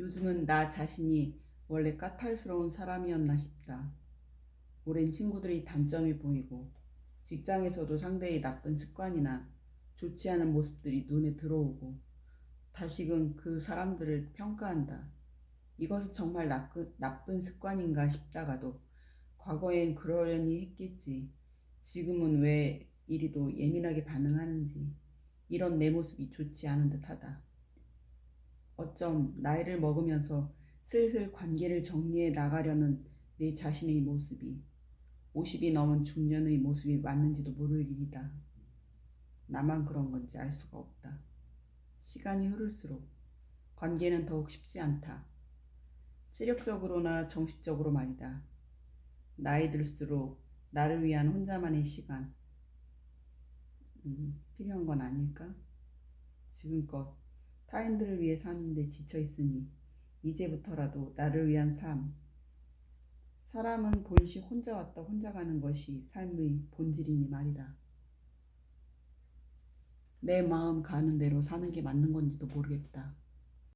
요즘은 나 자신이 원래 까탈스러운 사람이었나 싶다. 오랜 친구들이 단점이 보이고 직장에서도 상대의 나쁜 습관이나 좋지 않은 모습들이 눈에 들어오고 다시금 그 사람들을 평가한다. 이것은 정말 나쁜, 나쁜 습관인가 싶다가도 과거엔 그러려니 했겠지. 지금은 왜 이리도 예민하게 반응하는지 이런 내 모습이 좋지 않은 듯하다. 어쩜 나이를 먹으면서 슬슬 관계를 정리해 나가려는 내 자신의 모습이 50이 넘은 중년의 모습이 맞는지도 모를 일이다. 나만 그런 건지 알 수가 없다. 시간이 흐를수록 관계는 더욱 쉽지 않다. 체력적으로나 정신적으로 말이다. 나이 들수록 나를 위한 혼자만의 시간 음, 필요한 건 아닐까? 지금껏 타인들을 위해 사는데 지쳐 있으니 이제부터라도 나를 위한 삶. 사람은 본시 혼자 왔다 혼자 가는 것이 삶의 본질이니 말이다. 내 마음 가는 대로 사는 게 맞는 건지도 모르겠다.